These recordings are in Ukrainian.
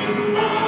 is mine.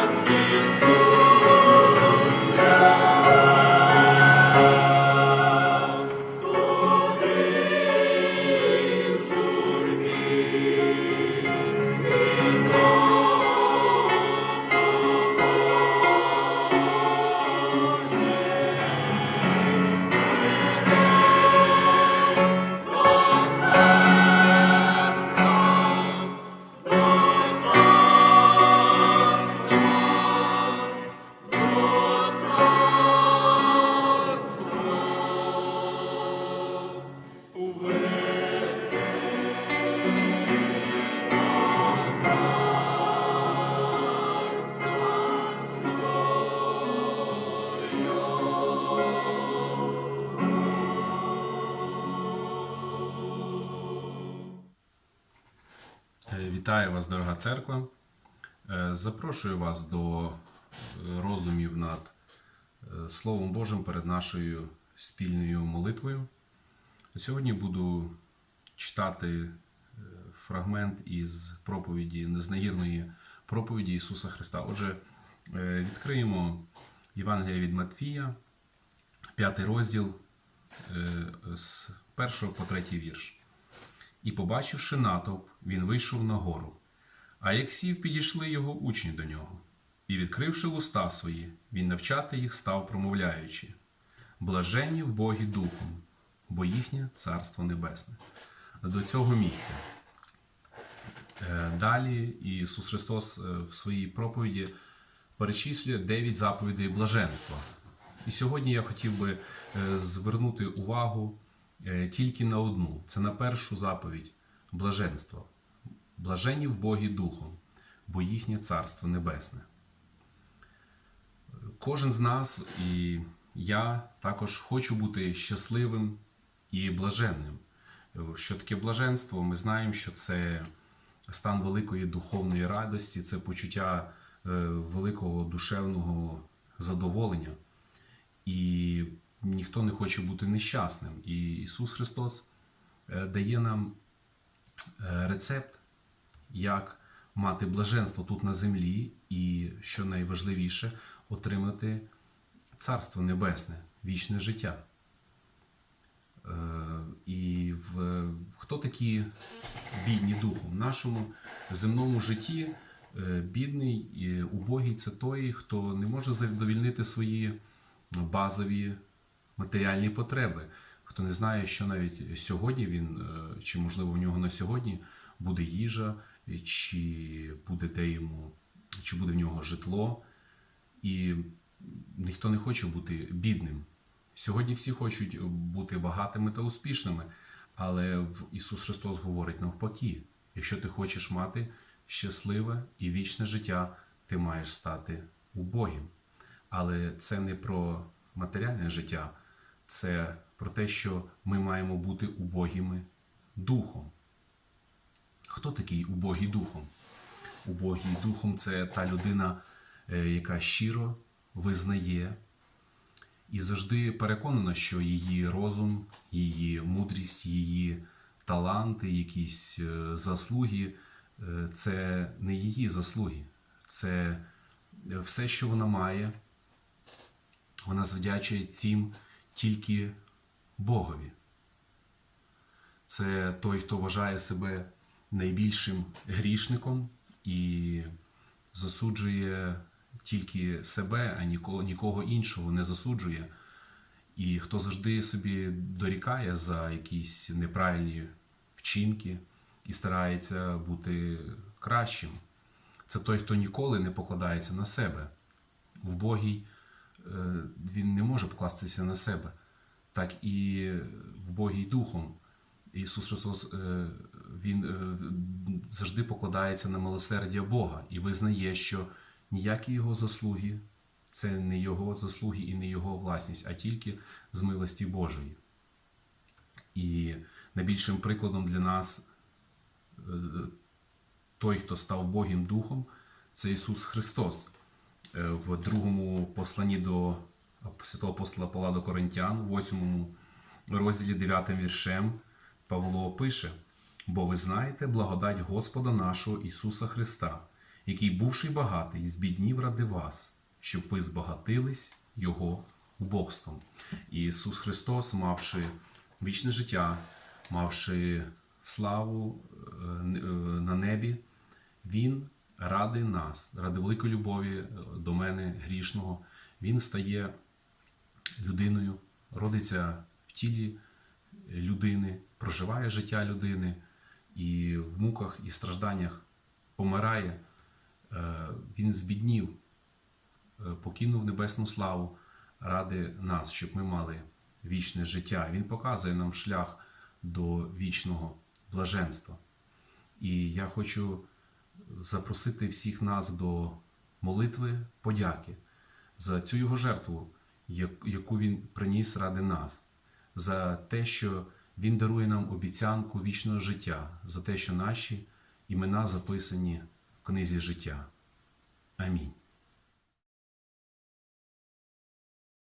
Вітаю вас, дорога церква. Е, Запрошую вас до е, роздумів над е, Словом Божим перед нашою спільною молитвою. Сьогодні буду читати фрагмент із проповіді, незнагірної проповіді Ісуса Христа. Отже, відкриємо Євангелія від Матфія, п'ятий розділ з першого по третій вірш. І, побачивши натовп, він вийшов на гору. А як сів, підійшли його учні до нього. І, відкривши уста свої, він навчати їх став, промовляючи: Блаженні в Богі Духом, бо їхнє Царство Небесне. До цього місця. Е, Далі Ісус Христос е, в своїй проповіді перечислює дев'ять заповідей блаженства. І сьогодні я хотів би е, звернути увагу тільки на одну: це на першу заповідь блаженства. Блажені в Богі Духом, бо їхнє Царство Небесне. Кожен з нас, і я також хочу бути щасливим і блаженним. Що таке блаженство? Ми знаємо, що це стан великої духовної радості, це почуття е, великого душевного задоволення. І ніхто не хоче бути нещасним. І Ісус Христос е, дає нам е, рецепт, як мати блаженство тут на землі, і, що найважливіше, отримати Царство Небесне, вічне життя. Е, І в, хто такі бідні духом? В нашому земному житті бідний і убогий це той, хто не може задовільнити свої базові матеріальні потреби. Хто не знає, що навіть сьогодні він, е, чи можливо в нього на сьогодні буде їжа, чи буде де йому, чи буде в нього житло. І ніхто не хоче бути бідним. Сьогодні всі хочуть бути багатими та успішними, але Ісус Христос говорить навпаки: якщо ти хочеш мати щасливе і вічне життя, ти маєш стати убогим. Але це не про матеріальне життя, це про те, що ми маємо бути убогими духом. Хто такий убогий духом? Убогий духом це та людина, е, яка щиро визнає і завжди переконана, що її розум, її мудрість, її таланти, якісь е, заслуги е, це не її заслуги, це все, що вона має, вона завдячує цим тільки Богові. Це той, хто вважає себе найбільшим грішником і засуджує тільки себе, а нікого, іншого не засуджує. І хто завжди собі дорікає за якісь неправильні вчинки і старається бути кращим. Це той, хто ніколи не покладається на себе. В Богій він не може покластися на себе, так і в Богій Духом. Ісус Христос е, Він е, завжди покладається на милосердя Бога і визнає, що ніякі його заслуги це не його заслуги і не його власність, а тільки з милості Божої. І найбільшим прикладом для нас е, той, хто став Богім Духом, це Ісус Христос. Е, В другому посланні до святого апостола Павла до Коринтян, в 8 розділі 9 віршем, Павло пише: Бо ви знаєте благодать Господа нашого Ісуса Христа, який, бувши багатий, збіднів ради вас, щоб ви збагатились Його убогством. Ісус Христос, мавши вічне життя, мавши славу е, е, на небі, Він ради нас, ради великої любові е, до мене, грішного, Він стає людиною, родиться в тілі людини, проживає життя людини і в муках і стражданнях помирає. Е, Він збіднів, е, покинув небесну славу ради нас, щоб ми мали вічне життя. Він показує нам шлях до вічного блаженства. І я хочу запросити всіх нас до молитви подяки за цю його жертву, яку він приніс ради нас, за те, що він дарує нам обіцянку вічного життя, за те, що наші імена записані в книзі життя. Амінь.